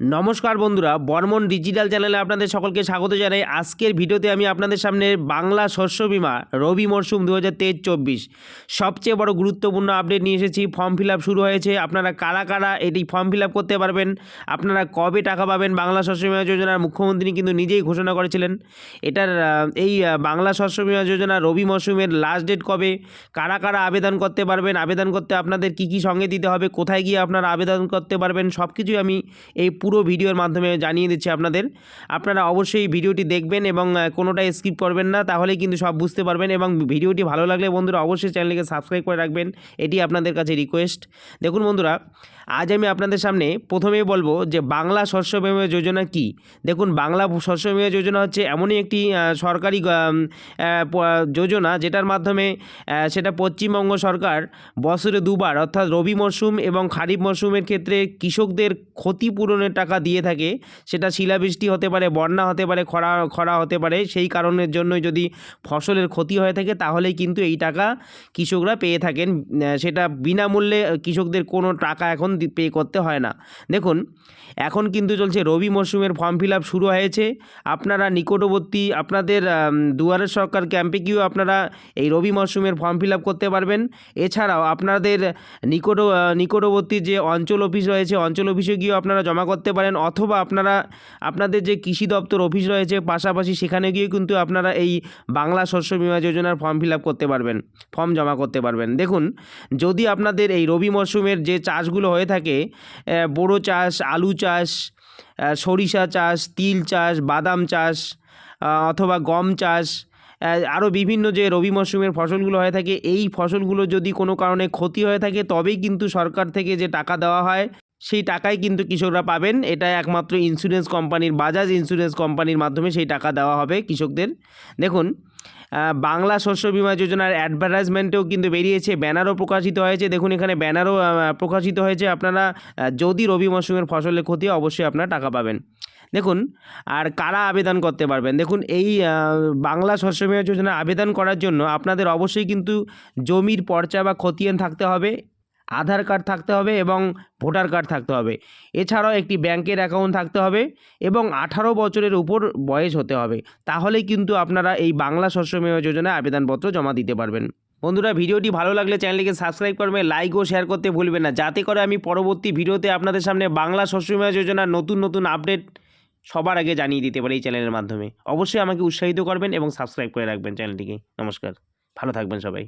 নমস্কার বন্ধুরা, বর্মন ডিজিটাল চ্যানেলে আপনাদের সকলকে স্বাগত জানাই। আজকের ভিডিওতে আমি আপনাদের সামনে বাংলা শস্য বিমা, রবি মরশুম দু হাজার সবচেয়ে বড় গুরুত্বপূর্ণ আপডেট নিয়ে এসেছি ফর্ম ফিল শুরু হয়েছে। আপনারা কারা কারা এটি ফর্ম ফিল করতে পারবেন? আপনারা কবে টাকা পাবেন? বাংলা শস্য বিমা যোজনার মুখ্যমন্ত্রী কিন্তু নিজেই ঘোষণা করেছিলেন। এটার এই বাংলা শস্য বিমা যোজনা রবি মরশুমের লাস্ট ডেট কবে? কারা কারা আবেদন করতে পারবেন? আবেদন করতে আপনাদের কি কি সঙ্গে দিতে হবে? কোথায় গিয়ে আপনারা আবেদন করতে পারবেন? সব কিছুই আমি এই পুরো ভিডিওর মাধ্যমে জানিয়ে দিচ্ছি আপনাদের। আপনারা অবশ্যই ভিডিওটি দেখবেন এবং আহ, কোনোটাই স্কিপ করবেন না তাহলেই কিন্তু সব বুঝতে পারবেন এবং ভিডিওটি ভালো লাগলে বন্ধুরা অবশ্যই চ্যানেলকে সাবস্ক্রাইব করে রাখবেন এটি আপনাদের কাছে রিকোয়েস্ট দেখুন বন্ধুরা আজ আমি আপনাদের সামনে প্রথমেই বলব যে বাংলা শস্য বিমা যোজনা কি? দেখুন বাংলা শস্য বিমা যোজনা হচ্ছে এমনই একটি সরকারি যোজনা যেটার মাধ্যমে সেটা পশ্চিমবঙ্গ সরকার বছরে দুবার অর্থাৎ রবি মরশুম এবং খারিফ মরশুমের ক্ষেত্রে কৃষকদের ক্ষতিপূরণের টাকা দিয়ে থাকে সেটা শিলাবৃষ্টি হতে পারে বন্যা হতে পারে খরা খরা হতে পারে সেই কারণের জন্য যদি ফসলের ক্ষতি হয়ে থাকে তাহলেই কিন্তু এই টাকা কৃষকরা পেয়ে থাকেন। সেটা বিনামূল্যে কৃষকদের কোনো টাকা এখন পে করতে হয় না। দেখুন এখন কিন্তু চলছে রবি মরশুমের ফর্ম ফিল শুরু হয়েছে। আপনারা নিকটবর্তী আপনাদের আম, দুয়ারের সরকার ক্যাম্পে গিয়েও আপনারা এই রবি মরশুমের ফর্ম ফিল করতে পারবেন। এছাড়াও আপনাদের নিকট নিকটবর্তী যে অঞ্চল অফিস রয়েছে অঞ্চল অফিসে গিয়েও আপনারা জমা করতে পারেন অথবা আপনারা, আপনাদের যে কৃষি দপ্তর অফিস রয়েছে পাশাপাশি সেখানে গিয়ে কিন্তু আপনারা এই বাংলা শস্য বিমা যোজনার ফর্ম ফিল করতে পারবেন, ফর্ম জমা করতে পারবেন। দেখুন, যদি আপনাদের এই রবি মরশুমের যে চাষগুলো হয়ে থাকে বোরো চাষ, আলু চাষ সরিষা চাষ, তিল চাষ, বাদাম চাষ অথবা গম চাষ আরও বিভিন্ন যে রবি মরশুমের ফসলগুলো হয়ে থাকে, এই ফসলগুলো যদি কোনো কারণে ক্ষতি হয়ে থাকে, তবেই কিন্তু সরকার থেকে যে টাকা দেওয়া হয় সেই টাকাই কিন্তু কৃষকরা পাবেন। এটা একমাত্র ইন্স্যুরেন্স কোম্পানির বাজাজ ইন্স্যুরেন্স কোম্পানির মাধ্যমে সেই টাকা দেওয়া হবে কৃষকদের। দেখুন বাংলা শস্য বিমা যোজনার অ্যাডভার্টাইজমেন্টেও কিন্তু বেরিয়েছে, ব্যানারও প্রকাশিত হয়েছে। দেখুন, এখানে ব্যানারও প্রকাশিত হয়েছে। আপনারা যদি রবি মরশুমের ফসলের ক্ষতি অবশ্যই আপনারা টাকা পাবেন। দেখুন, আর কারা আবেদন করতে পারবেন? দেখুন, এই বাংলা শস্য বিমা যোজনা আবেদন করার জন্য আপনাদের অবশ্যই কিন্তু জমির পর্চা বা খতিয়ান থাকতে হবে। আধার কার্ড থাকতে হবে এবং ভোটার কার্ড থাকতে হবে। এছাড়াও একটি ব্যাংকের অ্যাকাউন্ট থাকতে হবে এবং আঠারো বছরের উপর বয়স হতে হবে। তাহলেই কিন্তু আপনারা এই বাংলা শস্য যোজনায় আবেদনপত্র জমা দিতে পারবেন। বন্ধুরা, ভিডিওটি ভালো লাগলে চ্যানেলটিকে সাবস্ক্রাইব করবেন লাইক ও শেয়ার করতে ভুলবেন না। যাতে করে আমি পরবর্তী ভিডিওতে আপনাদের সামনে বাংলা শস্য যোজনার নতুন নতুন আপডেট সবার আগে জানিয়ে দিতে পারি এই চ্যানেলের মাধ্যমে। অবশ্যই আমাকে উৎসাহিত করবেন এবং সাবস্ক্রাইব করে রাখবেন চ্যানেলটিকে। নমস্কার। ভালো থাকবেন সবাই।